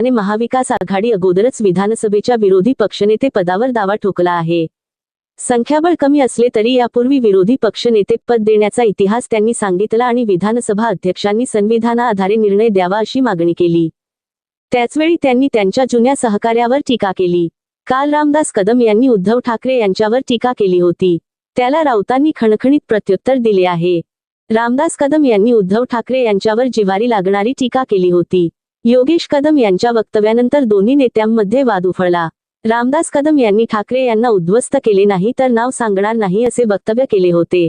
आणि महाविकास आघाडी अगोदरच विधानसभेच्या विरोधी पक्षनेते पदावर दावा ठोकला आहे. संख्याबळ कमी असले तरी यापूर्वी विरोधी पक्षनेते पद देण्याचा इतिहास त्यांनी सांगितला आणि विधानसभा अध्यक्षांनी संविधानाआधारे निर्णय द्यावा अशी मागणी केली. त्याचवेळी त्यांनी त्यांच्या जुन्या सहकार्यावर टीका केली. काल रामदास कदम यांनी उद्धव ठाकरे यांच्यावर टीका केली होती. त्याला राऊतांनी खणखणीत प्रत्युत्तर दिले आहे. रामदास कदम यांनी उद्धव ठाकरे यांच्यावर जिवारी लागणारी टीका केली होती. योगेश कदम यांच्या वक्तव्यानंतर दोन्ही नेत्यांमध्ये वाद उफळला. रामदास कदम यांनी ठाकरे यांना उद्ध्वस्त केले नाही तर नाव सांगणार नाही असे वक्तव्य केले होते.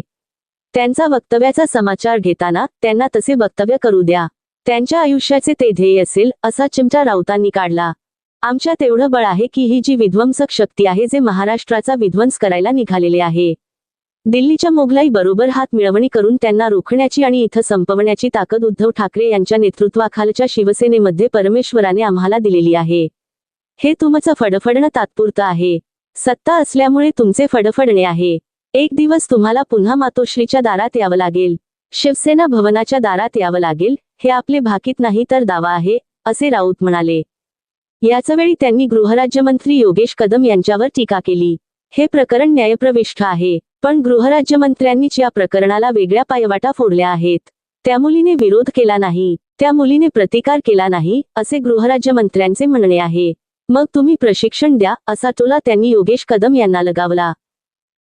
त्यांचा वक्तव्याचा समाचार घेताना त्यांना तसे वक्तव्य करू द्या. त्यांच्या आयुष्याचे ते ध्येय असेल असा चिमटा राऊतांनी काढला. आमच्या तेवढं बळ आहे की ही जी विध्वंसक शक्ती आहे जे महाराष्ट्राचा विध्वंस करायला निघालेले आहे. दिल्लीच्या मोगलाई बरोबर हात मिळवणी करून त्यांना रोखण्याची आणि इथं संपवण्याची ताकद उद्धव ठाकरे यांच्या नेतृत्वाखालच्या शिवसेनेमध्ये परमेश्वराने आम्हाला दिलेली आहे. हे तुमचं फडफडणं तात्पुरतं आहे. सत्ता असल्यामुळे तुमचे फडफडणे आहे. एक दिवस तुम्हाला पुन्हा मातोश्रीच्या दारात यावं लागेल. शिवसेना भवनाच्या दारात यावं लागेल. हे आपले भाकीत नाही तर दावा आहे असे राऊत म्हणाले. याचवेळी त्यांनी गृहराज्यमंत्री योगेश कदम यांच्यावर टीका केली. हे प्रकरण न्यायप्रविष्ठ आहे. पण गृहराज्यमंत्र्यांनीच या प्रकरणाला वेगळ्या पायवाटा फोडल्या आहेत त्या मुलीने विरोध केला नाही त्या मुलीने प्रतिकार केला नाही असे गृहराज्यमंत्र्यांचे म्हणणे आहे. मग तुम्ही प्रशिक्षण द्या असा टोला त्यांनी योगेश कदम यांना लगावला.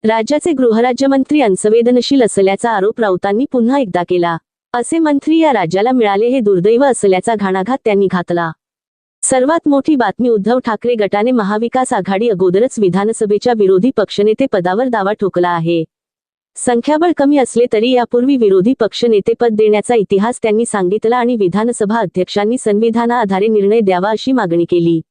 राज्याचे गृहराज्यमंत्री अनसंवेदनशील असल्याचा आरोप राऊतांनी पुन्हा एकदा केला. असे मंत्री या राज्याला मिळाले हे दुर्दैव असल्याचा घाणाघात त्यांनी घातला. सर्वात मोठी बातमी उद्धव ठाकरे गटाने महाविकास आघाडी अगोदरच विधानसभेच्या विरोधी पक्षनेते पदावर दावा ठोकला आहे. संख्याबळ कमी असले तरी यापूर्वी विरोधी पक्षनेते पद देण्याचा इतिहास त्यांनी सांगितला आणि विधानसभा अध्यक्षांनी संविधानाआधारे निर्णय द्यावा अशी मागणी केली.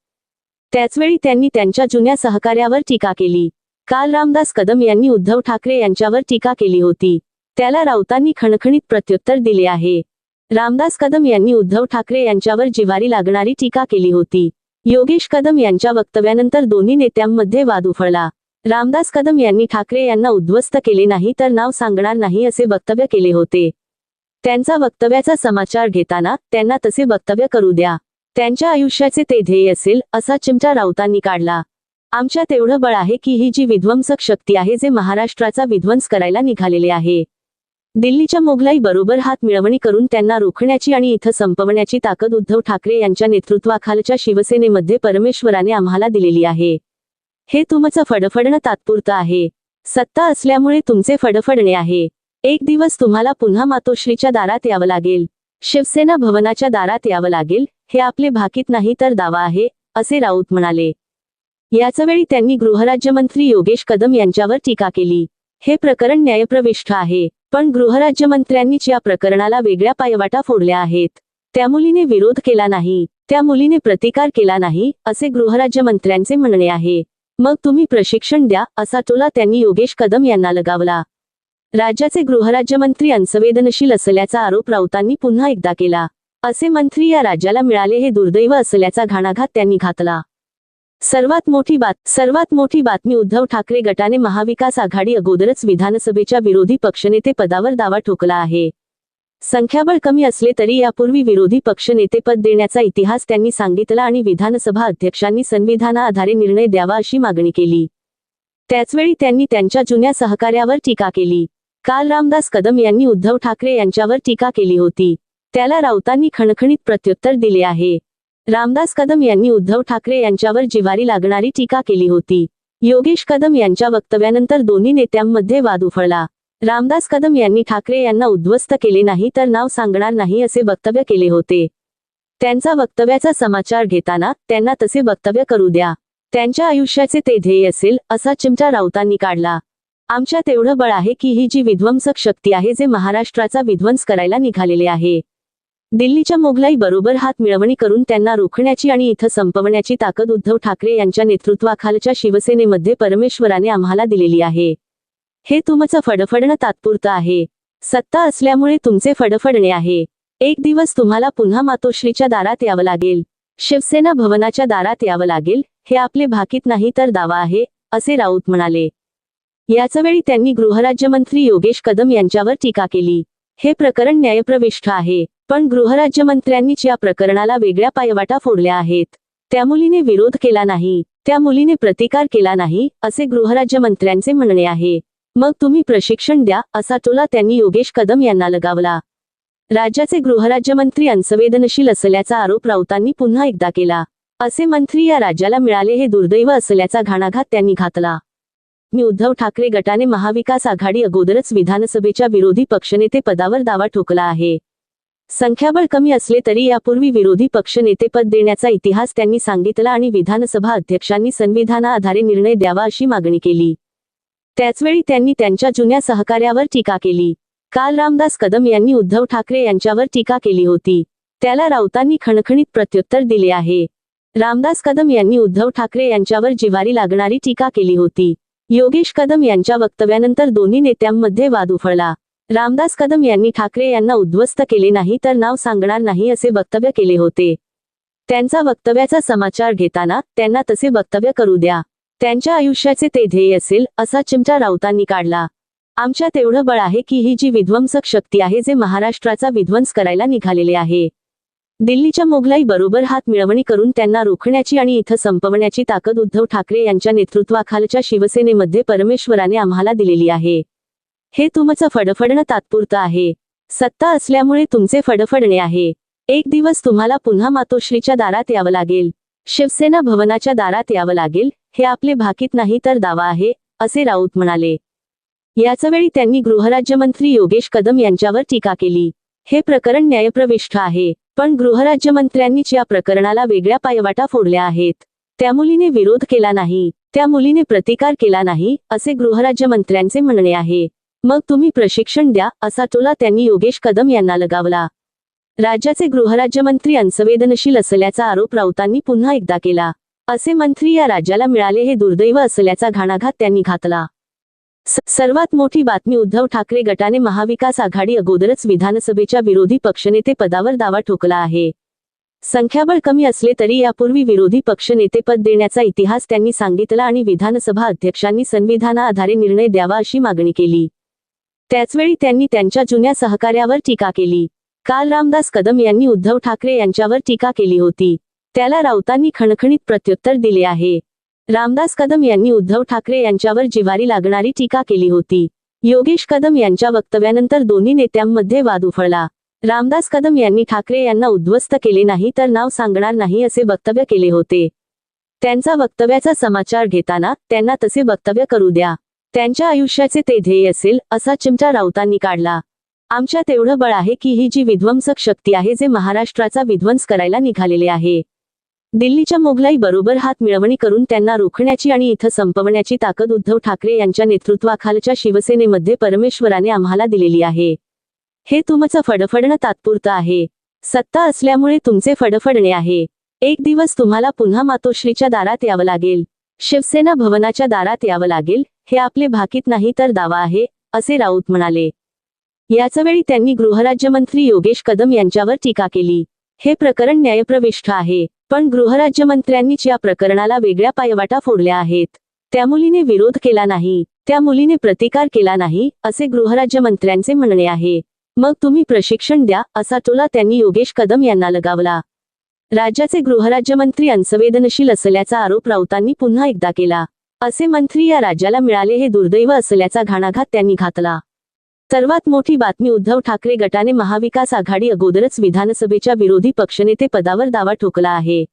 त्याचवेळी त्यांनी त्यांच्या जुन्या सहकार्यावर टीका केली. काल रामदास कदम यांनी उद्धव ठाकरे यांच्यावर टीका केली होती. त्याला राऊतांनी खणखणीत प्रत्युत्तर दिले आहे. रामदास कदम यांनी उद्धव ठाकरे यांच्यावर जिवारी लागणारी टीका केली होती. योगेश कदम यांच्या वक्तव्यानंतर दोन्ही नेत्यांमध्ये वाद उफळला. रामदास कदम यांनी ठाकरे यांना उद्ध्वस्त केले नाही तर नाव सांगणार नाही असे वक्तव्य केले होते. त्यांचा वक्तव्याचा समाचार घेताना त्यांना तसे वक्तव्य करू द्या. त्यांच्या आयुष्याचे ते ध्येय असेल असा चिमटा राऊतांनी काढला. आमच्या तेवढं बळ आहे की ही जी विध्वंसक शक्ती आहे जे महाराष्ट्राचा विध्वंस करायला निघालेले आहे. दिल्लीच्या मोगलाई बरोबर हात मिळवणी करून त्यांना रोखण्याची आणि इथं संपवण्याची ताकद उद्धव ठाकरे यांच्या नेतृत्वाखालच्या शिवसेनेमध्ये परमेश्वराने आम्हाला दिलेली आहे. हे तुमचं फडफडणं तात्पुरतं आहे. सत्ता असल्यामुळे तुमचे फडफडणे आहे. एक दिवस तुम्हाला पुन्हा मातोश्रीच्या दारात यावं लागेल. शिवसेना भवनाच्या दारात यावं लागेल. हे आपले भाकीत नाही तर दावा आहे असे राऊत म्हणाले. याचवेळी त्यांनी गृहराज्यमंत्री योगेश कदम यांच्यावर टीका केली. हे प्रकरण न्यायप्रविष्ठ आहे पण गृहराज्यमंत्र्यांनीच या प्रकरणाला वेगळ्या पायवाटा फोडल्या आहेत त्या मुलीने विरोध केला नाही त्या मुलीने प्रतिकार केला नाही असे गृहराज्यमंत्र्यांचे म्हणणे आहे. मग तुम्ही प्रशिक्षण द्या असा टोला त्यांनी योगेश कदम यांना लगावला. राज्याचे गृहराज्यमंत्री अनसंवेदनशील असल्याचा आरोप राऊतांनी पुन्हा एकदा केला. असे मंत्री या राज्याला मिळाले हे दुर्दैव असल्याचा घाणाघात त्यांनी घातला. सर्वात मोठी बात सर्वात मोठी बातमी उद्धव ठाकरे गटाने महाविकास आघाडी अगोदरच विधानसभेच्या विरोधी पक्षनेते पदावर दावा ठोकला आहे. संख्याबळ कमी असले तरी यापूर्वी विरोधी पक्षनेतेपद देण्याचा इतिहास त्यांनी सांगितला आणि विधानसभा अध्यक्षांनी संविधानाआधारे निर्णय द्यावा अशी मागणी केली. त्याचवेळी त्यांनी त्यांच्या जुन्या सहकार्यावर टीका केली. काल रामदास कदम यांनी उद्धव ठाकरे यांच्यावर टीका केली होती. त्याला राऊतांनी खणखणीत प्रत्युत्तर दिले आहे. रामदास कदम यांनी उद्धव ठाकरे यांच्यावर जिवारी लागणारी टीका केली होती. योगेश कदम यांच्या वक्तव्यानंतर दोन्ही नेत्यांमध्ये वाद उफळला. रामदास कदम यांनी ठाकरे यांना उद्ध्वस्त केले नाही तर नाव सांगणार नाही असे वक्तव्य केले होते. त्यांचा वक्तव्याचा समाचार घेताना त्यांना तसे वक्तव्य करू द्या. त्यांच्या आयुष्याचे ते ध्येय असेल असा चिमटा राऊतांनी काढला. आमच्या तेवढं बळ आहे की ही जी विध्वंसक शक्ती आहे जे महाराष्ट्राचा विध्वंस करायला निघालेले आहे. दिल्लीच्या मोगलाई बरोबर हात मिळवणी करून त्यांना रोखण्याची आणि इथं संपवण्याची ताकद उद्धव ठाकरे यांच्या नेतृत्वाखालच्या शिवसेनेमध्ये परमेश्वराने आम्हाला दिलेली आहे. हे तुमचं फडफडणं तात्पुरतं आहे. सत्ता असल्यामुळे तुमचे फडफडणे आहे. एक दिवस तुम्हाला पुन्हा मातोश्रीच्या दारात यावं लागेल. शिवसेना भवनाच्या दारात यावं लागेल. हे आपले भाकीत नाही तर दावा आहे असे राऊत म्हणाले. याचवेळी त्यांनी गृहराज्यमंत्री योगेश कदम यांच्यावर टीका केली. हे प्रकरण न्यायप्रविष्ठ आहे पण गृहराज्यमंत्र्यांनीच या प्रकरणाला वेगळ्या पायवाटा फोडल्या आहेत त्या मुलीने विरोध केला नाही त्या मुलीने प्रतिकार केला नाही असे गृहराज्यमंत्र्यांचे म्हणणे आहे. मग तुम्ही प्रशिक्षण द्या असा टोला त्यांनी योगेश कदम यांना लगावला. राज्याचे गृहराज्यमंत्री अंसवेदनशील असल्याचा आरोप राऊतांनी पुन्हा एकदा केला. असे मंत्री या राज्याला मिळाले हे दुर्दैव असल्याचा घाणाघात त्यांनी घातला. मी उद्धव ठाकरे गटाने महाविकास आघाडी अगोदरच विधानसभेच्या विरोधी पक्षनेते पदावर दावा ठोकला आहे. संख्याबळ कमी असले तरी यापूर्वी विरोधी पक्षनेतेपद देण्याचा इतिहास त्यांनी सांगितला आणि विधानसभा अध्यक्षांनी संविधानाआधारे निर्णय द्यावा अशी मागणी केली. त्याचवेळी त्यांनी त्यांच्या जुन्या सहकार्यावर टीका केली. काल रामदास कदम यांनी उद्धव ठाकरे यांच्यावर टीका केली होती. त्याला राऊतांनी खणखणीत प्रत्युत्तर दिले आहे. रामदास कदम यांनी उद्धव ठाकरे यांच्यावर जिवारी लागणारी टीका केली होती. योगेश कदम यांच्या वक्तव्यानंतर दोन्ही नेत्यांमध्ये वाद उफळला. रामदास कदम यांनी ठाकरे यांना उद्ध्वस्त केले नाही तर नाव सांगणार नाही असे वक्तव्य केले होते. त्यांचा वक्तव्याचा समाचार घेताना त्यांना तसे वक्तव्य करू द्या. त्यांच्या आयुष्याचे ते ध्येय असेल असा चिमटा राऊतांनी काढला. आमच्यात एवढं बळ आहे की ही जी विध्वंसक शक्ती आहे जे महाराष्ट्राचा विध्वंस करायला निघालेले आहे. दिल्लीच्या मोगलाई बरोबर हात मिळवणी करून त्यांना रोखण्याची आणि इथं संपवण्याची ताकद उद्धव ठाकरे यांच्या नेतृत्वाखालच्या शिवसेनेमध्ये परमेश्वराने आम्हाला दिलेली आहे. हे तुमचं फडफडणं तात्पुरतं आहे. सत्ता असल्यामुळे तुमचे फडफडणे आहे. एक दिवस तुम्हाला पुन्हा मातोश्रीच्या दारात यावं लागेल. शिवसेना भवनाच्या दारात यावं लागेल. हे आपले भाकीत नाही तर दावा आहे असे राऊत म्हणाले. याचवेळी त्यांनी गृहराज्यमंत्री योगेश कदम यांच्यावर टीका केली. हे प्रकरण न्यायप्रविष्ठ आहे. पण गृहराज्यमंत्र्यांनीच या प्रकरणाला वेगळ्या पायवाटा फोडल्या आहेत त्या मुलीने विरोध केला नाही त्या मुलीने प्रतिकार केला नाही असे गृहराज्यमंत्र्यांचे म्हणणे आहे. मग तुम्ही प्रशिक्षण द्या असा टोला त्यांनी योगेश कदम यांना लगावला. राज्याचे गृहराज्यमंत्री अंसवेदनशील असल्याचा आरोप राऊतांनी पुन्हा एकदा केला. असे मंत्री या राज्याला मिळाले हे दुर्दैव असल्याचा घाणाघात त्यांनी घातला. सर्वात मोठी बातमी उद्धव ठाकरे गटाने महाविकास आघाडी अगोदरच विधानसभेच्या विरोधी पक्षनेते पदावर दावा ठोकला आहे. संख्याबळ कमी असले तरी यापूर्वी विरोधी पक्षनेतेपद देण्याचा इतिहास त्यांनी सांगितला आणि विधानसभा अध्यक्षांनी संविधानाआधारे निर्णय द्यावा अशी मागणी केली. त्याचवेळी त्यांनी त्यांच्या जुन्या सहकार्यावर टीका केली. काल रामदास कदम यांनी उद्धव ठाकरे यांच्यावर टीका केली होती. त्याला राऊतांनी खणखणीत प्रत्युत्तर दिले आहे. रामदास कदम यांनी उद्धव ठाकरे यांच्यावर जिवारी लागणारी टीका केली होती. योगेश कदम यांच्या वक्तव्यानंतर दोन्ही नेत्यांमध्ये वाद उफळला. रामदास कदम यांनी ठाकरे यांना उद्ध्वस्त केले नाही तर नाव सांगणार नाही असे वक्तव्य केले होते. त्यांचा वक्तव्याचा समाचार घेताना त्यांना तसे वक्तव्य करू द्या. त्यांच्या आयुष्याचे ते ध्येय असेल असा चिमटा राऊतांनी काढला. आमच्या तेवढं बळ आहे की ही जी विध्वंसक शक्ती आहे जे महाराष्ट्राचा विध्वंस करायला निघालेले आहे. दिल्लीच्या मोगलाई बरोबर हात मिळवणी करून त्यांना रोखण्याची आणि इथं संपवण्याची ताकद उद्धव ठाकरे यांच्या नेतृत्वाखालच्या शिवसेनेमध्ये परमेश्वराने आम्हाला दिलेली आहे. हे तुमचं फडफडणं तात्पुरतं आहे. सत्ता असल्यामुळे तुमचे फडफडणे आहे. एक दिवस तुम्हाला पुन्हा मातोश्रीच्या दारात यावं लागेल. शिवसेना भवनाच्या दारात यावं लागेल. हे आपले भाकीत नाही तर दावा आहे असे राऊत म्हणाले. याचवेळी त्यांनी गृहराज्यमंत्री योगेश कदम यांच्यावर टीका केली. हे प्रकरण न्यायप्रविष्ठ आहे पण गृहराज्यमंत्र्यांनीच या प्रकरणाला वेगळ्या पायवाटा फोडल्या आहेत. त्या मुलीने विरोध केला नाही त्या मुलीने प्रतिकार केला नाही असे गृहराज्यमंत्र्यांचे म्हणणे आहे. मग तुम्ही प्रशिक्षण द्या असा टोला त्यांनी योगेश कदम यांना लगावला. राज्याचे गृहराज्यमंत्री अनसंवेदनशील असल्याचा आरोप राऊतांनी पुन्हा एकदा केला. असे मंत्री या राज्याला मिळाले हे दुर्दैव असल्याचा घाणाघात त्यांनी घातला. सर्वात मोठी बातमी उद्धव ठाकरे गटाने महाविकास आघाडी अगोदरच विधानसभेच्या विरोधी पक्षनेते पदावर दावा ठोकला आहे.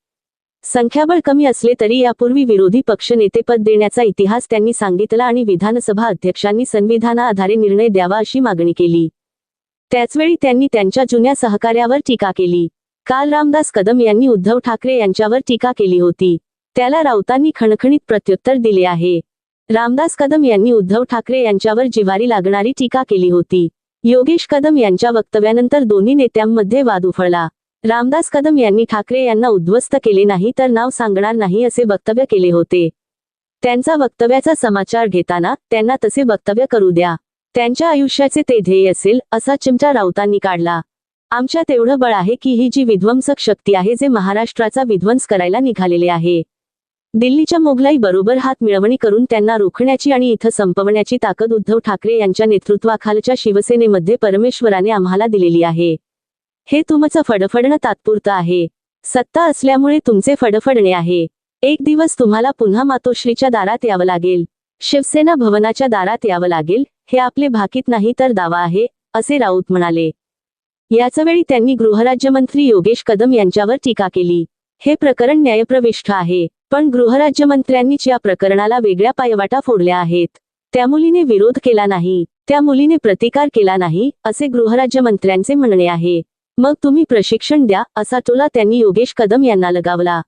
संख्याबळ कमी असले तरी यापूर्वी विरोधी पक्षनेतेपद देण्याचा इतिहास त्यांनी सांगितला आणि विधानसभा अध्यक्षांनी संविधानाआधारे निर्णय द्यावा अशी मागणी केली. त्याचवेळी त्यांनी त्यांच्या जुन्या सहकार्यावर टीका केली. काल रामदास कदम यांनी उद्धव ठाकरे यांच्यावर टीका केली होती. त्याला राऊतांनी खणखणीत प्रत्युत्तर दिले आहे. रामदास कदम यांनी उद्धव ठाकरे यांच्यावर जिवारी लागणारी टीका केली होती. योगेश कदम यांच्या वक्तव्यानंतर दोन्ही नेत्यांमध्ये वाद उफळला. रामदास कदम यांनी ठाकरे यांना उद्ध्वस्त केले नाही तर नाव सांगणार नाही असे वक्तव्य केले होते. त्यांचा वक्तव्याचा समाचार घेताना त्यांना तसे वक्तव्य करू द्या. त्यांच्या आयुष्याचे ते ध्येय असेल असा चिमटा राऊतांनी काढला. आमच्यात एवढं बळ आहे की ही जी विध्वंसक शक्ती आहे जे महाराष्ट्राचा विध्वंस करायला निघालेले आहे. दिल्लीच्या मोगलाई बरोबर हात मिळवणी करून त्यांना रोखण्याची आणि इथं संपवण्याची ताकद उद्धव ठाकरे यांच्या नेतृत्वाखालच्या शिवसेनेमध्ये परमेश्वराने आम्हाला दिलेली आहे. हे तुमचं फडफडणं तात्पुरतं आहे. सत्ता असल्यामुळे तुमचे फडफडणे आहे. एक दिवस तुम्हाला पुन्हा मातोश्रीच्या दारात यावं लागेल. शिवसेना भवनाच्या दारात यावं लागेल. हे आपले भाकीत नाही तर दावा आहे असे राऊत म्हणाले. याचवेळी त्यांनी गृहराज्यमंत्री योगेश कदम यांच्यावर टीका केली. हे प्रकरण न्यायप्रविष्ठ आहे. पण गृहराज्यमंत्र्यांनीच या प्रकरणाला वेगळ्या पायवाटा फोडल्या आहेत त्या मुलीने विरोध केला नाही त्या मुलीने प्रतिकार केला नाही असे गृहराज्यमंत्र्यांचे म्हणणे आहे. मग तुम्ही प्रशिक्षण द्या असा टोला त्यांनी योगेश कदम यांना लगावला.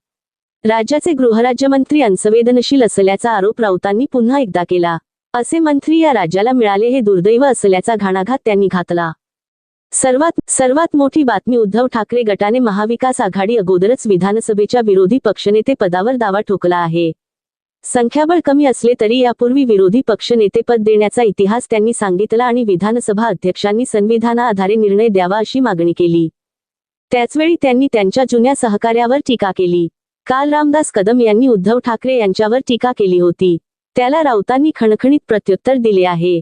राज्याचे गृहराज्यमंत्री अनसंवेदनशील असल्याचा आरोप राऊतांनी पुन्हा एकदा केला. असे मंत्री या राज्याला मिळाले हे दुर्दैव असल्याचा घाणाघात त्यांनी घातला. सर्वात सर्वात मोठी बातमी उद्धव ठाकरे गटाने महाविकास आघाडी अगोदरच विधानसभेच्या विरोधी पक्षनेते पदावर दावा ठोकला आहे. संख्याबळ कमी असले तरी यापूर्वी विरोधी पक्षनेतेपद देण्याचा इतिहास त्यांनी सांगितला आणि विधानसभा अध्यक्षांनी संविधानाआधारे निर्णय द्यावा अशी मागणी केली. त्याचवेळी त्यांनी त्यांच्या जुन्या सहकार्यावर टीका केली. काल रामदास कदम यांनी उद्धव ठाकरे यांच्यावर टीका केली होती. त्याला राऊतांनी खणखणीत प्रत्युत्तर दिले आहे.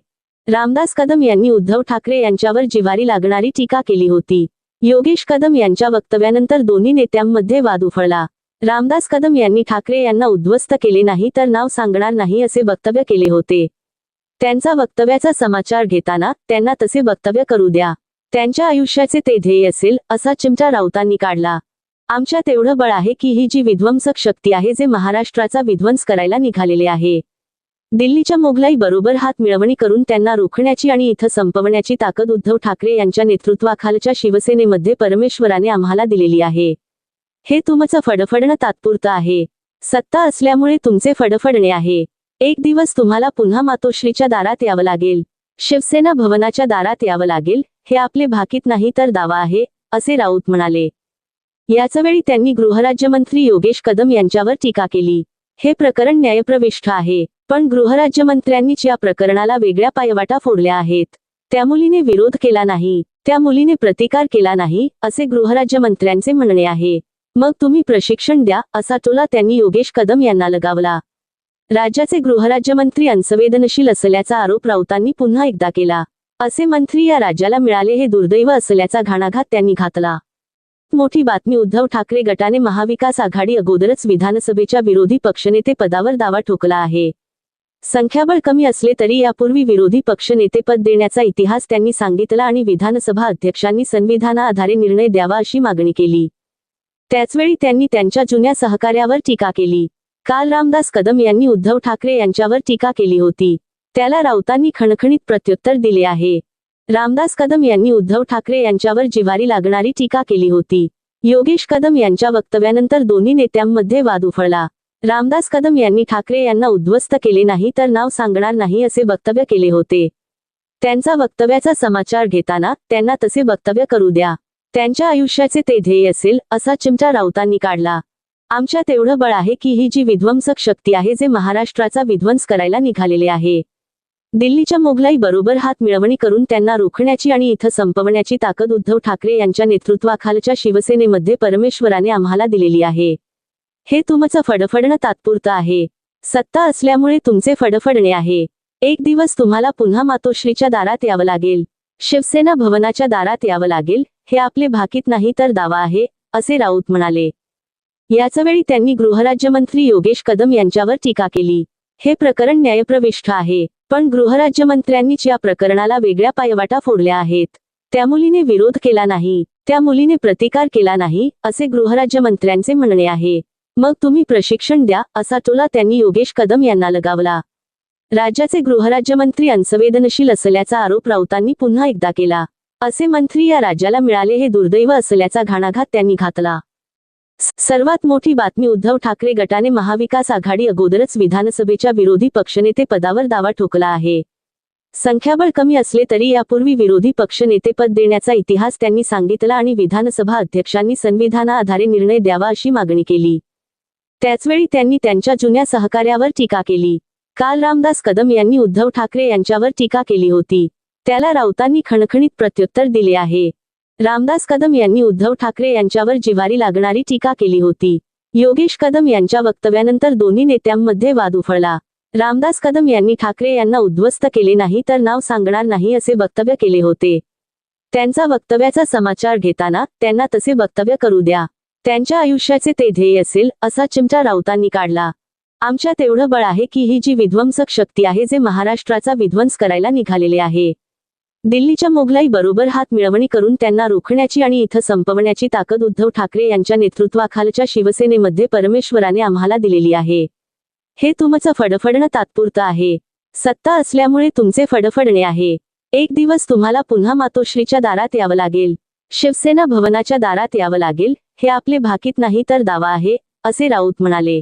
रामदास कदम यांनी उद्धव ठाकरे यांच्यावर जिवारी लागणारी टीका केली होती. योगेश कदम यांच्या वक्तव्यानंतर दोन्ही नेत्यांमध्ये वाद उफळला. रामदास कदम यांनी ठाकरे यांना उद्ध्वस्त केले नाही तर नाव सांगणार नाही असे वक्तव्य केले होते. त्यांचा वक्तव्याचा समाचार घेताना त्यांना तसे वक्तव्य करू द्या. त्यांच्या आयुष्याचे ते ध्येय असेल असा चिमटा राऊतांनी काढला. आमच्या तेवढं बळ आहे की ही जी विध्वंसक शक्ती आहे जे महाराष्ट्राचा विध्वंस करायला निघालेले आहे. दिल्लीच्या मोगलाई बरोबर हात मिळवणी करून त्यांना रोखण्याची आणि इथं संपवण्याची ताकद उद्धव ठाकरे यांच्या नेतृत्वाखालच्या शिवसेनेमध्ये परमेश्वराने आम्हाला दिलेली आहे. हे तुमचं फडफडणं तात्पुरतं आहे. सत्ता असल्यामुळे तुमचे फडफडणे आहे. एक दिवस तुम्हाला पुन्हा मातोश्रीच्या दारात यावं लागेल. शिवसेना भवनाच्या दारात यावं लागेल. हे आपले भाकीत नाही तर दावा आहे असे राऊत म्हणाले. याचवेळी त्यांनी गृहराज्यमंत्री योगेश कदम यांच्यावर टीका केली. हे प्रकरण न्यायप्रविष्ठ आहे पण गृहराज्यमंत्र्यांनीच या प्रकरणाला वेगळ्या पायवाटा फोडल्या आहेत त्या मुलीने विरोध केला नाही त्या मुलीने प्रतिकार केला नाही असे गृहराज्यमंत्र्यांचे म्हणणे आहे. मग तुम्ही प्रशिक्षण द्या असा टोला त्यांनी योगेश कदम यांना लगावला. राज्याचे गृहराज्यमंत्री अनसंवेदनशील असल्याचा आरोप राऊतांनी पुन्हा एकदा केला. असे मंत्री या राज्याला मिळाले हे दुर्दैव असल्याचा घाणाघात त्यांनी घातला. मोठी बातमी उद्धव ठाकरे गटाने महाविकास आघाडी अगोदरच विधानसभेच्या विरोधी पक्षनेते पदावर दावा ठोकला आहे. संख्याबळ कमी असले तरी यापूर्वी विरोधी पक्षनेतेपद देण्याचा इतिहास त्यांनी सांगितला आणि विधानसभा अध्यक्षांनी संविधानाआधारे निर्णय द्यावा अशी मागणी केली. त्याचवेळी त्यांनी त्यांच्या जुन्या सहकार्यावर टीका केली. काल रामदास कदम यांनी उद्धव ठाकरे यांच्यावर टीका केली होती. त्याला राऊतांनी खणखणीत प्रत्युत्तर दिले आहे. रामदास कदम यांनी उद्धव ठाकरे यांच्यावर जिवारी लागणारी टीका केली होती. योगेश कदम यांच्या वक्तव्यानंतर दोन्ही नेत्यांमध्ये वाद उफळला. रामदास कदम यांनी ठाकरे यांना उद्ध्वस्त केले नाही तर नाव सांगणार नाही असे वक्तव्य केले होते. त्यांचा वक्तव्याचा समाचार घेताना त्यांना तसे वक्तव्य करू द्या. त्यांच्या आयुष्याचे ते ध्येय असेल असा चिमटा राऊतांनी काढला. आमच्यात एवढं बळ आहे की ही जी विध्वंसक शक्ती आहे जे महाराष्ट्राचा विध्वंस करायला निघालेले आहे. दिल्लीच्या मोगलाई बरोबर हात मिळवणी करून त्यांना रोखण्याची आणि इथं संपवण्याची ताकद उद्धव ठाकरे यांच्या नेतृत्वाखालच्या शिवसेनेमध्ये परमेश्वराने आम्हाला दिलेली आहे. हे तुमचं फडफडणं तात्पुरतं आहे. सत्ता असल्यामुळे तुमचे फडफडणे आहे. एक दिवस तुम्हाला पुन्हा मातोश्रीच्या दारात यावं लागेल. शिवसेना भवनाच्या दारात यावं लागेल. हे आपले भाकीत नाही तर दावा आहे असे राऊत म्हणाले. याचवेळी त्यांनी गृहराज्यमंत्री योगेश कदम यांच्यावर टीका केली. हे प्रकरण न्यायप्रविष्ठ आहे. पण गृहराज्यमंत्र्यांनीच या प्रकरणाला वेगळ्या पायवाटा फोडल्या आहेत त्या मुलीने विरोध केला नाही त्या मुलीने प्रतिकार केला नाही असे गृहराज्यमंत्र्यांचे म्हणणे आहे. मग तुम्ही प्रशिक्षण द्या असा टोला त्यांनी योगेश कदम यांना लगावला. राज्याचे गृहराज्यमंत्री अनसंवेदनशील असल्याचा आरोप राऊतांनी पुन्हा एकदा केला. असे मंत्री या राज्याला मिळाले हे दुर्दैव असल्याचा घाणाघात त्यांनी घातला. सर्वात मोठी बातमी उद्धव ठाकरे गटाने महाविकास आघाडी अगोदरच विधानसभेच्या विरोधी पक्षनेते पदावर दावा ठोकला आहे. संख्याबळ कमी असले तरी यापूर्वी विरोधी पक्षनेतेपद देण्याचा इतिहास त्यांनी सांगितला आणि विधानसभा अध्यक्षांनी संविधानाआधारे निर्णय द्यावा अशी मागणी केली. त्याचवेळी त्यांनी त्यांच्या जुन्या सहकार्यावर टीका केली. काल रामदास कदम यांनी उद्धव ठाकरे यांच्यावर टीका केली होती. त्याला राऊतांनी खणखणीत प्रत्युत्तर दिले आहे. रामदास कदम यांनी उद्धव ठाकरे यांच्यावर जिवारी लागणारी टीका केली होती. योगेश कदम यांच्या वक्तव्यानंतर दोन्ही नेत्यांमध्ये वाद उफळला. रामदास कदम यांनी ठाकरे यांना उद्ध्वस्त केले नाही तर नाव सांगणार नाही असे वक्तव्य केले होते. त्यांचा वक्तव्याचा समाचार घेताना त्यांना तसे वक्तव्य करू द्या. त्यांच्या आयुष्याचे ते ध्येय असेल असा चिमटा राऊतांनी काढला. आमच्यात एवढं बळ आहे की ही जी विध्वंसक शक्ती आहे जे महाराष्ट्राचा विध्वंस करायला निघालेले आहे. दिल्लीच्या मोगलाई बरोबर हात मिळवणी करून त्यांना रोखण्याची आणि इथं संपवण्याची ताकद उद्धव ठाकरे यांच्या नेतृत्वाखालच्या शिवसेनेमध्ये परमेश्वराने आम्हाला दिलेली आहे. हे तुमचं फडफडणं तात्पुरतं आहे. सत्ता असल्यामुळे तुमचे फडफडणे आहे. एक दिवस तुम्हाला पुन्हा मातोश्रीच्या दारात यावं लागेल. शिवसेना भवनाच्या दारात यावं लागेल. हे आपले भाकीत नाही तर दावा आहे असे राऊत म्हणाले.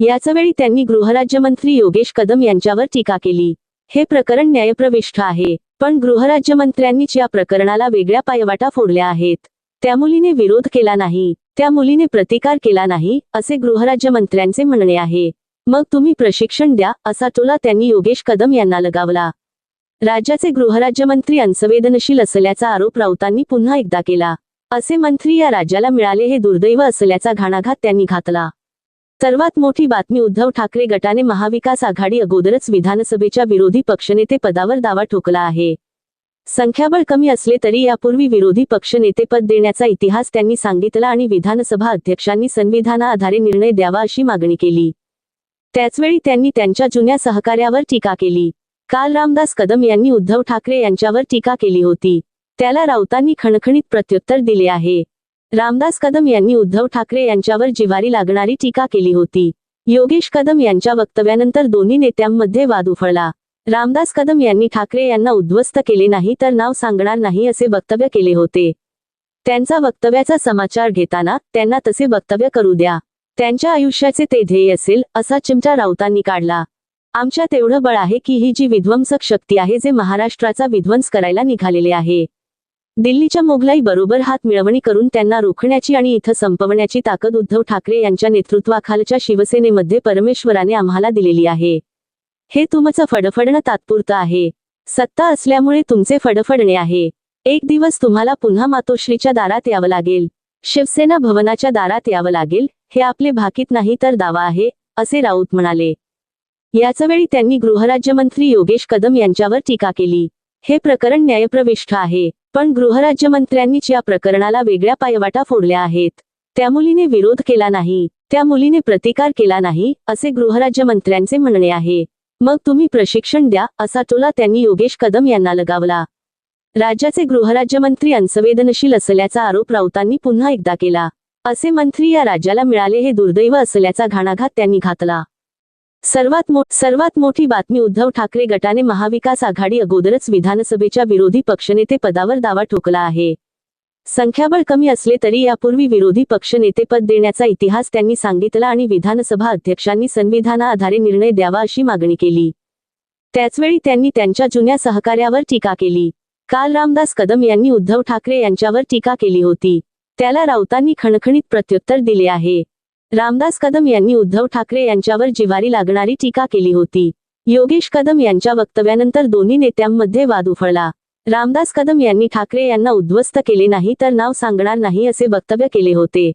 याचवेळी त्यांनी गृहराज्यमंत्री योगेश कदम यांच्यावर टीका केली. हे प्रकरण न्यायप्रविष्ठ आहे. पण गृहराज्यमंत्र्यांनीच या प्रकरणाला वेगळ्या पायवाटा फोडल्या आहेत त्या मुलीने विरोध केला नाही त्या मुलीने प्रतिकार केला नाही असे गृहराज्यमंत्र्यांचे म्हणणे आहे. मग तुम्ही प्रशिक्षण द्या असा टोला त्यांनी योगेश कदम यांना लगावला. राज्याचे गृहराज्यमंत्री अंसवेदनशील असल्याचा आरोप राऊतांनी पुन्हा एकदा केला. असे मंत्री या राज्याला मिळाले हे दुर्दैव असल्याचा घाणाघात त्यांनी घातला. सर्वात मोठी बातमी उद्धव ठाकरे गटाने महाविकास आघाडी अगोदरच विधानसभेच्या विरोधी पक्षनेते पदावर दावा ठोकला आहे. संख्याबळ कमी असले तरी यापूर्वी विरोधी पक्षनेतेपद देण्याचा इतिहास त्यांनी सांगितला आणि विधानसभा अध्यक्षांनी संविधानाआधारे निर्णय द्यावा अशी मागणी केली. त्याचवेळी त्यांनी त्यांच्या जुन्या सहकार्यावर टीका केली. काल रामदास कदम यांनी उद्धव ठाकरे यांच्यावर टीका केली होती. त्याला राऊतांनी खणखणीत प्रत्युत्तर दिले आहे. रामदास कदम यांनी उद्धव ठाकरे यांच्यावर जिवारी लागणारी टीका केली होती. योगेश कदम यांच्या वक्तव्यानंतर दोन्ही नेत्यांमध्ये वाद उफळला. रामदास कदम यांनी ठाकरे यांना उद्ध्वस्त केले नाही तर नाव सांगणार नाही असे वक्तव्य केले होते. त्यांचा वक्तव्याचा समाचार घेताना त्यांना तसे वक्तव्य करू द्या. त्यांच्या आयुष्याचे ते ध्येय असेल असा चिमटा राऊतांनी काढला. आमच्या तेवढं बळ आहे की ही जी विध्वंसक शक्ती आहे जे महाराष्ट्राचा विध्वंस करायला निघालेले आहे. दिल्लीच्या मोगलाई बरोबर हात मिळवणी करून त्यांना रोखण्याची आणि इथं संपवण्याची ताकद उद्धव ठाकरे यांच्या नेतृत्वाखालच्या शिवसेनेमध्ये परमेश्वराने आम्हाला दिलेली आहे. हे तुमचं फडफडणं तात्पुरतं आहे. सत्ता असल्यामुळे तुमचे फडफडणे आहे. एक दिवस तुम्हाला पुन्हा मातोश्रीच्या दारात यावं लागेल. शिवसेना भवनाच्या दारात यावं लागेल. हे आपले भाकीत नाही तर दावा आहे असे राऊत म्हणाले. याचवेळी त्यांनी गृहराज्यमंत्री योगेश कदम यांच्यावर टीका केली. हे प्रकरण न्यायप्रविष्ठ आहे. पण गृहराज्यमंत्र्यांनीच या प्रकरणाला वेगळ्या पायवाटा फोडल्या आहेत त्या मुलीने विरोध केला नाही त्या मुलीने प्रतिकार केला नाही असे गृहराज्यमंत्र्यांचे म्हणणे आहे. मग तुम्ही प्रशिक्षण द्या असा टोला त्यांनी योगेश कदम यांना लगावला. राज्याचे गृहराज्यमंत्री अंसवेदनशील असल्याचा आरोप राऊतांनी पुन्हा एकदा केला. असे मंत्री या राज्याला मिळाले हे दुर्दैव असल्याचा घाणाघात त्यांनी घातला. सर्वात मो सर्वात मोठी बातमी उद्धव ठाकरे गटाने महाविकास आघाडी अगोदरच विधानसभेच्या विरोधी पक्षनेते पदावर दावा ठोकला आहे. संख्याबळ कमी असले तरी यापूर्वी विरोधी पक्षनेतेपद देण्याचा इतिहास त्यांनी सांगितला आणि विधानसभा अध्यक्षांनी संविधानाआधारे निर्णय द्यावा अशी मागणी केली. त्याचवेळी त्यांनी त्यांच्या जुन्या सहकार्यावर टीका केली. काल रामदास कदम यांनी उद्धव ठाकरे यांच्यावर टीका केली होती. त्याला राऊतांनी खणखणीत प्रत्युत्तर दिले आहे. रामदास कदम यांनी उद्धव ठाकरे यांच्यावर जिवारी लागणारी टीका केली होती. योगेश कदम यांच्या वक्तव्यानंतर दोन्ही नेत्यांमध्ये वाद उफळला. रामदास कदम यांनी ठाकरे यांना उद्ध्वस्त केले नाही तर नाव सांगणार नाही असे वक्तव्य केले होते.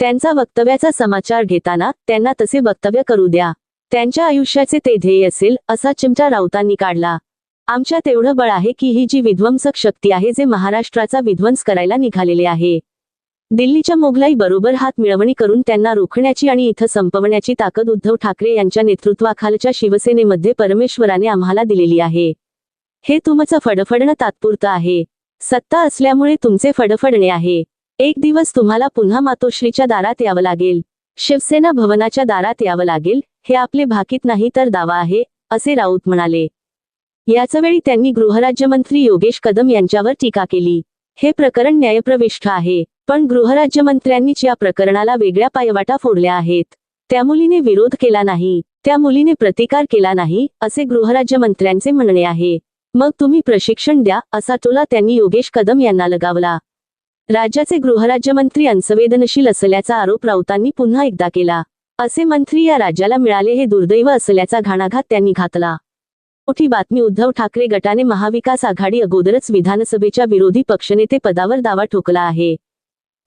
त्यांचा वक्तव्याचा समाचार घेताना त्यांना तसे वक्तव्य करू द्या. त्यांच्या आयुष्याचे ते ध्येय असेल असा चिमटा राऊतांनी काढला. आमच्यात एवढं बळ आहे की ही जी विध्वंसक शक्ती आहे जे महाराष्ट्राचा विध्वंस करायला निघालेले आहे. दिल्लीच्या मोगलाई बरोबर हात मिळवणी करून त्यांना रोखण्याची आणि इथं संपवण्याची ताकद उद्धव ठाकरे यांच्या नेतृत्वाखालच्या शिवसेनेमध्ये परमेश्वराने आम्हाला दिलेली आहे. हे तुमचं फडफडणं तात्पुरतं आहे. सत्ता असल्यामुळे तुमचे फडफडणे आहे. एक दिवस तुम्हाला पुन्हा मातोश्रीच्या दारात यावं लागेल. शिवसेना भवनाच्या दारात यावं लागेल. हे आपले भाकीत नाही तर दावा आहे असे राऊत म्हणाले. याचवेळी त्यांनी गृहराज्यमंत्री योगेश कदम यांच्यावर टीका केली. हे प्रकरण न्यायप्रविष्ठ आहे. पण गृहराज्यमंत्र्यांनीच या प्रकरणाला वेगळ्या पायवाटा फोडल्या आहेत त्या मुलीने विरोध केला नाही त्या मुलीने प्रतिकार केला नाही असे गृहराज्यमंत्र्यांचे म्हणणे आहे. मग तुम्ही प्रशिक्षण द्या असा टोला त्यांनी योगेश कदम यांना लगावला. राज्याचे गृहराज्यमंत्री अंसवेदनशील असल्याचा आरोप राऊतांनी पुन्हा एकदा केला. असे मंत्री या राज्याला मिळाले हे दुर्दैव असल्याचा घाणाघात त्यांनी घातला. मोठी बातमी उद्धव ठाकरे गटाने महाविकास आघाडी अगोदरच विधानसभेच्या विरोधी पक्षनेते पदावर दावा ठोकला आहे.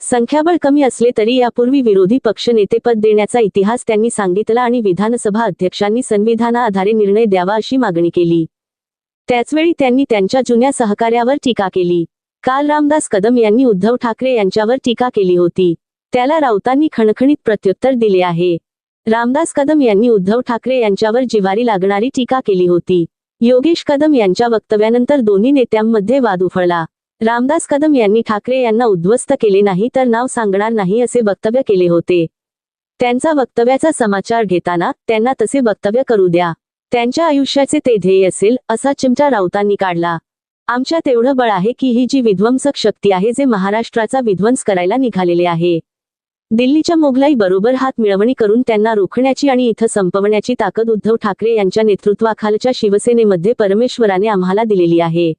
संख्याबळ कमी असले तरी यापूर्वी विरोधी पक्षनेतेपद देण्याचा इतिहास त्यांनी सांगितला आणि विधानसभा अध्यक्षांनी संविधानाआधारे निर्णय द्यावा अशी मागणी केली. त्याचवेळी त्यांनी त्यांच्या जुन्या सहकार्यावर टीका केली. काल रामदास कदम यांनी उद्धव ठाकरे यांच्यावर टीका केली होती. त्याला राऊतांनी खणखणीत प्रत्युत्तर दिले आहे. रामदास कदम यांनी उद्धव ठाकरे यांच्यावर जिवारी लागणारी टीका केली होती. योगेश कदम यांच्या वक्तव्यानंतर दोन्ही नेत्यांमध्ये वाद उफळला. रामदास कदम यांनी ठाकरे यांना उद्ध्वस्त केले नाही तर नाव सांगणार नाही असे वक्तव्य केले होते. त्यांचा वक्तव्याचा समाचार घेताना त्यांना तसे वक्तव्य करू द्या. त्यांच्या आयुष्याचे ते ध्येय असेल असा चिमटा राऊतांनी काढला. आमच्यात एवढं बळ आहे की ही जी विध्वंसक शक्ती आहे जे महाराष्ट्राचा विध्वंस करायला निघालेले आहे. दिल्लीच्या मोगलाई बरोबर हात मिळवणी करून त्यांना रोखण्याची आणि इथं संपवण्याची ताकद उद्धव ठाकरे यांच्या नेतृत्वाखालच्या शिवसेनेमध्ये परमेश्वराने आम्हाला दिलेली आहे.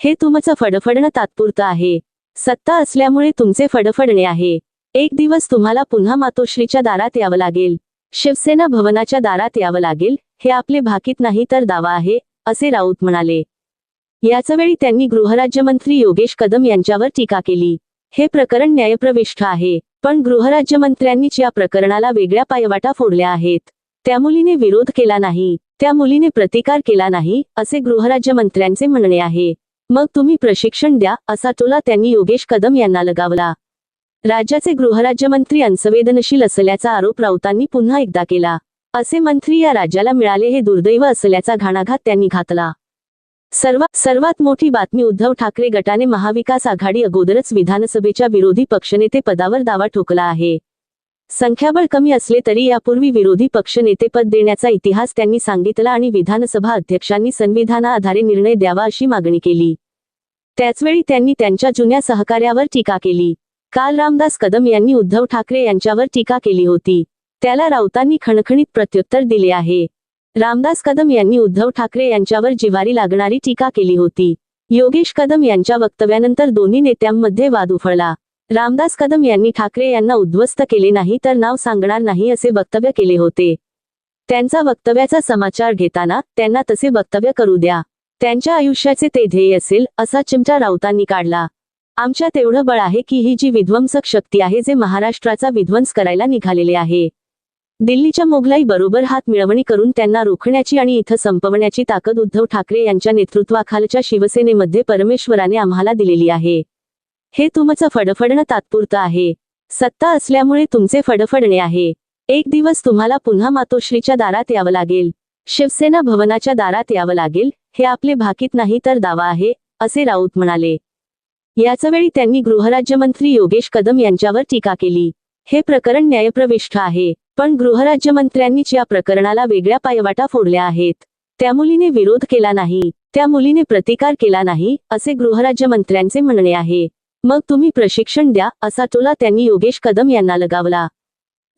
हे तुमचं फडफडणं तात्पुरतं आहे. सत्ता असल्यामुळे तुमचे फडफडणे आहे. एक दिवस तुम्हाला पुन्हा मातोश्रीच्या दारात यावं लागेल. शिवसेना भवनाच्या दारात यावं लागेल. हे आपले भाकीत नाही तर दावा आहे असे राऊत म्हणाले. याचवेळी त्यांनी गृहराज्यमंत्री योगेश कदम यांच्यावर टीका केली. हे प्रकरण न्यायप्रविष्ठ आहे पण गृहराज्यमंत्र्यांनीच या प्रकरणाला वेगळ्या पायवाटा फोडल्या आहेत त्या मुलीने विरोध केला नाही त्या मुलीने प्रतिकार केला नाही असे गृहराज्यमंत्र्यांचे म्हणणे आहे. मग तुम्ही प्रशिक्षण द्या असा टोला त्यांनी योगेश कदम यांना लगावला. राज्याचे गृहराज्यमंत्री अनसंवेदनशील असल्याचा आरोप राऊतांनी पुन्हा एकदा केला. असे मंत्री या राज्याला मिळाले हे दुर्दैव असल्याचा घाणाघात त्यांनी घातला. सर्वात सर्वात मोठी बातमी उद्धव ठाकरे गटाने महाविकास आघाडी अगोदरच विधानसभेच्या विरोधी पक्षनेते पदावर दावा ठोकला आहे. संख्याबळ कमी असले तरी यापूर्वी विरोधी पक्षनेतेपद देण्याचा इतिहास त्यांनी सांगितला आणि विधानसभा अध्यक्षांनी संविधानाआधारे निर्णय द्यावा अशी मागणी केली. त्याचवेळी त्यांनी त्यांच्या जुन्या सहकार्यावर टीका केली. काल रामदास कदम यांनी उद्धव ठाकरे यांच्यावर टीका केली होती. त्याला राऊतांनी खणखणीत प्रत्युत्तर दिले आहे. रामदास कदम यांनी उद्धव ठाकरे यांच्यावर जिवारी लागणारी टीका केली होती. योगेश कदम यांच्या वक्तव्यानंतर दोन्ही नेत्यांमध्ये वाद उफळला. रामदास कदम यांनी ठाकरे यांना उद्ध्वस्त केले नाही तर नाव सांगणार नाही असे वक्तव्य केले होते. त्यांचा वक्तव्याचा समाचार घेताना त्यांना तसे वक्तव्य करू द्या. त्यांच्या आयुष्याचे ते ध्येय असेल असा चिमटा राऊतांनी काढला. आमच्या तेवढं बळ आहे की ही जी विध्वंसक शक्ती आहे जे महाराष्ट्राचा विध्वंस करायला निघालेले आहे. दिल्लीच्या मोगलाई बरोबर हात मिळवणी करून त्यांना रोखण्याची आणि इथं संपवण्याची ताकद उद्धव ठाकरे यांच्या नेतृत्वाखालच्या शिवसेनेमध्ये परमेश्वराने आम्हाला दिलेली आहे. हे तुमचं फडफडणं तात्पुरतं आहे. सत्ता असल्यामुळे तुमचे फडफडणे आहे. एक दिवस तुम्हाला पुन्हा मातोश्रीच्या दारात यावं लागेल. शिवसेना भवनाच्या दारात यावं लागेल. हे आपले भाकीत नाही तर दावा आहे असे राऊत म्हणाले. याचवेळी त्यांनी गृहराज्यमंत्री योगेश कदम यांच्यावर टीका केली. हे प्रकरण न्यायप्रविष्ठ आहे पण गृहराज्यमंत्र्यांनीच या प्रकरणाला वेगळ्या पायवाटा फोडल्या आहेत त्या मुलीने विरोध केला नाही त्या मुलीने प्रतिकार केला नाही असे गृहराज्यमंत्र्यांचे म्हणणे आहे. मग तुम्ही प्रशिक्षण द्या असा टोला त्यांनी योगेश कदम यांना लगावला.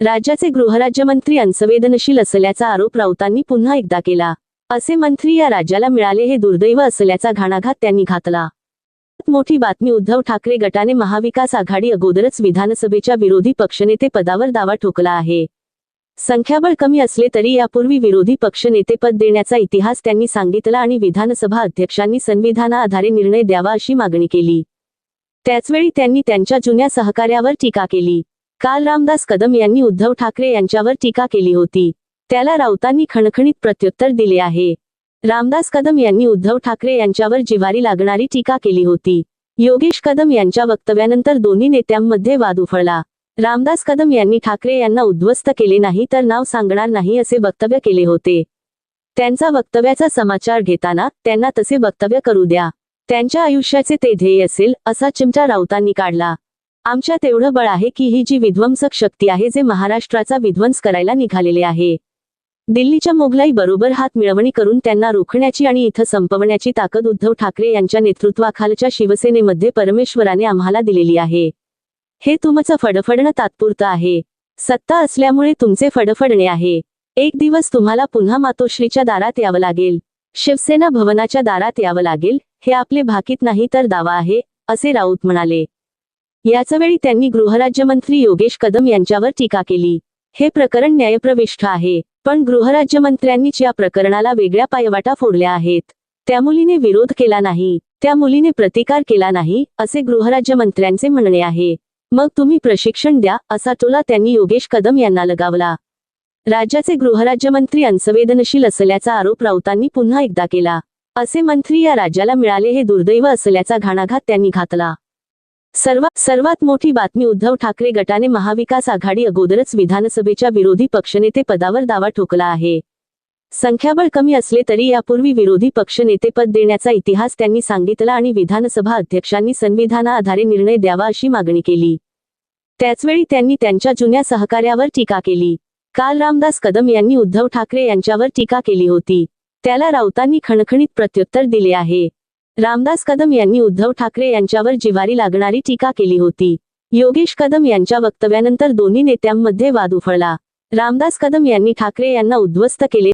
राज्याचे गृहराज्यमंत्री अनसंवेदनशील असल्याचा आरोप राऊतांनी पुन्हा एकदा केला. असे मंत्री या राज्याला मिळाले हे दुर्दैव असल्याचा घाणाघात त्यांनी घातला. मोठी बातमी उद्धव ठाकरे गटाने महाविकास आघाडी अगोदरच विधानसभेच्या विरोधी पक्षनेते पदावर दावा ठोकला आहे. संख्याबळ कमी असले तरी यापूर्वी विरोधी पक्षनेतेपद देण्याचा इतिहास त्यांनी सांगितला आणि विधानसभा अध्यक्षांनी संविधानाआधारे निर्णय द्यावा अशी मागणी केली. त्याचवेळी त्यांनी त्यांच्या जुन्या सहकार्यावर टीका केली. काल रामदास कदम यांनी उद्धव ठाकरे यांच्यावर टीका केली होती. त्याला राऊतांनी खणखणीत प्रत्युत्तर दिले आहे. रामदास कदम यांनी उद्धव ठाकरे यांच्यावर जिवारी लागणारी टीका केली होती. योगेश कदम यांच्या वक्तव्यानंतर दोन्ही नेत्यांमध्ये वाद उफळला. रामदास कदम यांनी ठाकरे यांना उद्ध्वस्त केले नाही तर नाव सांगणार नाही असे वक्तव्य केले होते. त्यांचा वक्तव्याचा समाचार घेताना त्यांना तसे वक्तव्य करू द्या. त्यांच्या आयुष्याचे ते ध्येय असेल असा चिमटा राऊतांनी काढला. आमच्यात एवढं बळ आहे की ही जी विध्वंसक शक्ती आहे जे महाराष्ट्राचा विध्वंस करायला निघालेले आहे. दिल्लीच्या मोगलाई बरोबर हात मिळवणी करून त्यांना रोखण्याची आणि इथं संपवण्याची ताकद उद्धव ठाकरे यांच्या नेतृत्वाखालच्या शिवसेनेमध्ये परमेश्वराने आम्हाला दिलेली आहे. हे तुमचं फडफडणं तात्पुरतं आहे. सत्ता असल्यामुळे तुमचे फडफडणे आहे. एक दिवस तुम्हाला पुन्हा मातोश्रीच्या दारात यावं लागेल. शिवसेना भवनाच्या दारात यावं लागेल हे आपले भाकीत नाही तर दावा आहे असे राऊत म्हणाले. याचवेळी त्यांनी गृहराज्यमंत्री योगेश कदम यांच्यावर टीका केली. हे प्रकरण न्यायप्रविष्ठ आहे पण गृहराज्यमंत्र्यांनीच या प्रकरणाला वेगळ्या पायवाटा फोडल्या आहेत त्या मुलीने विरोध केला नाही त्या मुलीने प्रतिकार केला नाही असे गृहराज्यमंत्र्यांचे म्हणणे आहे. मग तुम्ही प्रशिक्षण द्या असा टोला त्यांनी योगेश कदम यांना लगावला. राज्याचे गृहराज्यमंत्री अंसवेदनशील असल्याचा आरोप राऊतांनी पुन्हा एकदा केला. असे मंत्री या राज्याला मिळाले हे दुर्दैव असल्याचा घाणाघात त्यांनी घातला. सर्वात सर्वात मोठी बातमी उद्धव ठाकरे गटाने महाविकास आघाडी अगोदरच विधानसभेच्या विरोधी पक्षनेते पदावर दावा ठोकला आहे. संख्याबळ कमी असले तरी यापूर्वी विरोधी पक्षनेतेपद देण्याचा इतिहास त्यांनी सांगितला आणि विधानसभा अध्यक्षांनी संविधानाआधारे निर्णय द्यावा अशी मागणी केली. त्याचवेळी त्यांनी त्यांच्या जुन्या सहकार्यावर टीका केली. काल रामदास कदम यांनी उद्धव ठाकरे यांच्यावर टीका केली होती. त्याला राऊतांनी खणखणीत प्रत्युत्तर दिले आहे. रामदास कदम यांनी उद्धव ठाकरे यांच्यावर जिवारी लागणारी टीका केली होती. योगेश कदम यांच्या वक्तव्यानंतर दोन्ही नेत्यांमध्ये वाद उफळला. रामदास कदम यांनी ठाकरे यांना उद्ध्वस्त केले